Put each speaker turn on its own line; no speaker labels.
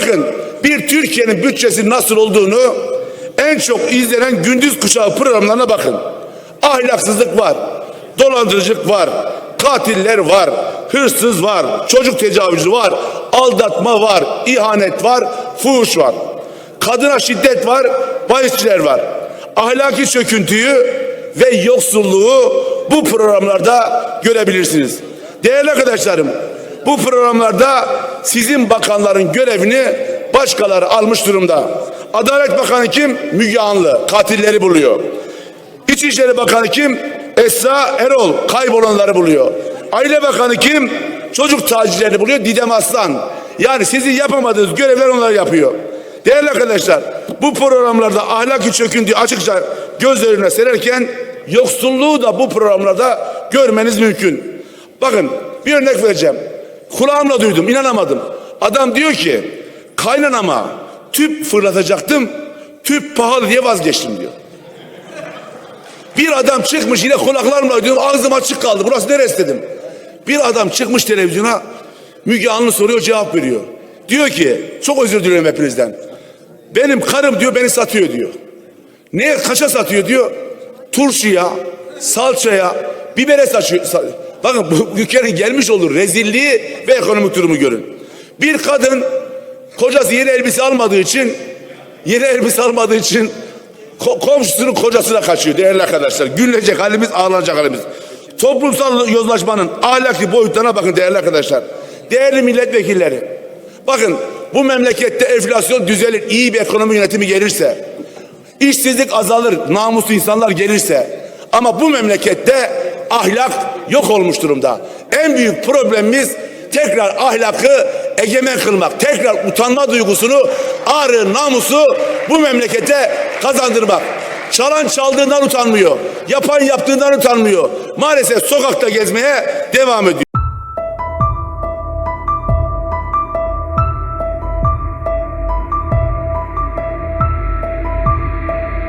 Bakın bir Türkiye'nin bütçesi nasıl olduğunu en çok izlenen gündüz kuşağı programlarına bakın. Ahlaksızlık var, dolandırıcılık var, katiller var, hırsız var, çocuk tecavüzü var, aldatma var, ihanet var, fuhuş var. Kadına şiddet var, bahisçiler var. Ahlaki çöküntüyü ve yoksulluğu bu programlarda görebilirsiniz. Değerli arkadaşlarım, bu programlarda sizin bakanların görevini başkaları almış durumda. Adalet Bakanı kim? Müge Anlı. Katilleri buluyor. İçişleri Bakanı kim? Esra Erol. Kaybolanları buluyor. Aile Bakanı kim? Çocuk tacizlerini buluyor. Didem Aslan. Yani sizin yapamadığınız görevler onlar yapıyor. Değerli arkadaşlar, bu programlarda ahlaki çöküntüyü açıkça göz önüne sererken yoksulluğu da bu programlarda görmeniz mümkün. Bakın bir örnek vereceğim. Kulağımla duydum, inanamadım. Adam diyor ki, kaynanama tüp fırlatacaktım, tüp pahalı diye vazgeçtim diyor. Bir adam çıkmış yine kulaklarımla diyorum ağzım açık kaldı. Burası neresi dedim. Bir adam çıkmış televizyona Müge Anlı soruyor cevap veriyor. Diyor ki çok özür diliyorum hepinizden. Benim karım diyor beni satıyor diyor. Ne kaça satıyor diyor. Turşuya, salçaya, bibere saçıyor. Bakın bu ülkenin gelmiş olur rezilliği ve ekonomik durumu görün. Bir kadın kocası yeni elbise almadığı için yeni elbise almadığı için ko- komşusunun kocasına kaçıyor değerli arkadaşlar. Gülecek halimiz ağlanacak halimiz. Toplumsal yozlaşmanın ahlaki boyutlarına bakın değerli arkadaşlar. Değerli milletvekilleri. Bakın bu memlekette enflasyon düzelir, iyi bir ekonomi yönetimi gelirse, işsizlik azalır, namuslu insanlar gelirse ama bu memlekette ahlak yok olmuş durumda. En büyük problemimiz tekrar ahlakı egemen kılmak, tekrar utanma duygusunu, ağrı, namusu bu memlekete kazandırmak. Çalan çaldığından utanmıyor, yapan yaptığından utanmıyor. Maalesef sokakta gezmeye devam ediyor.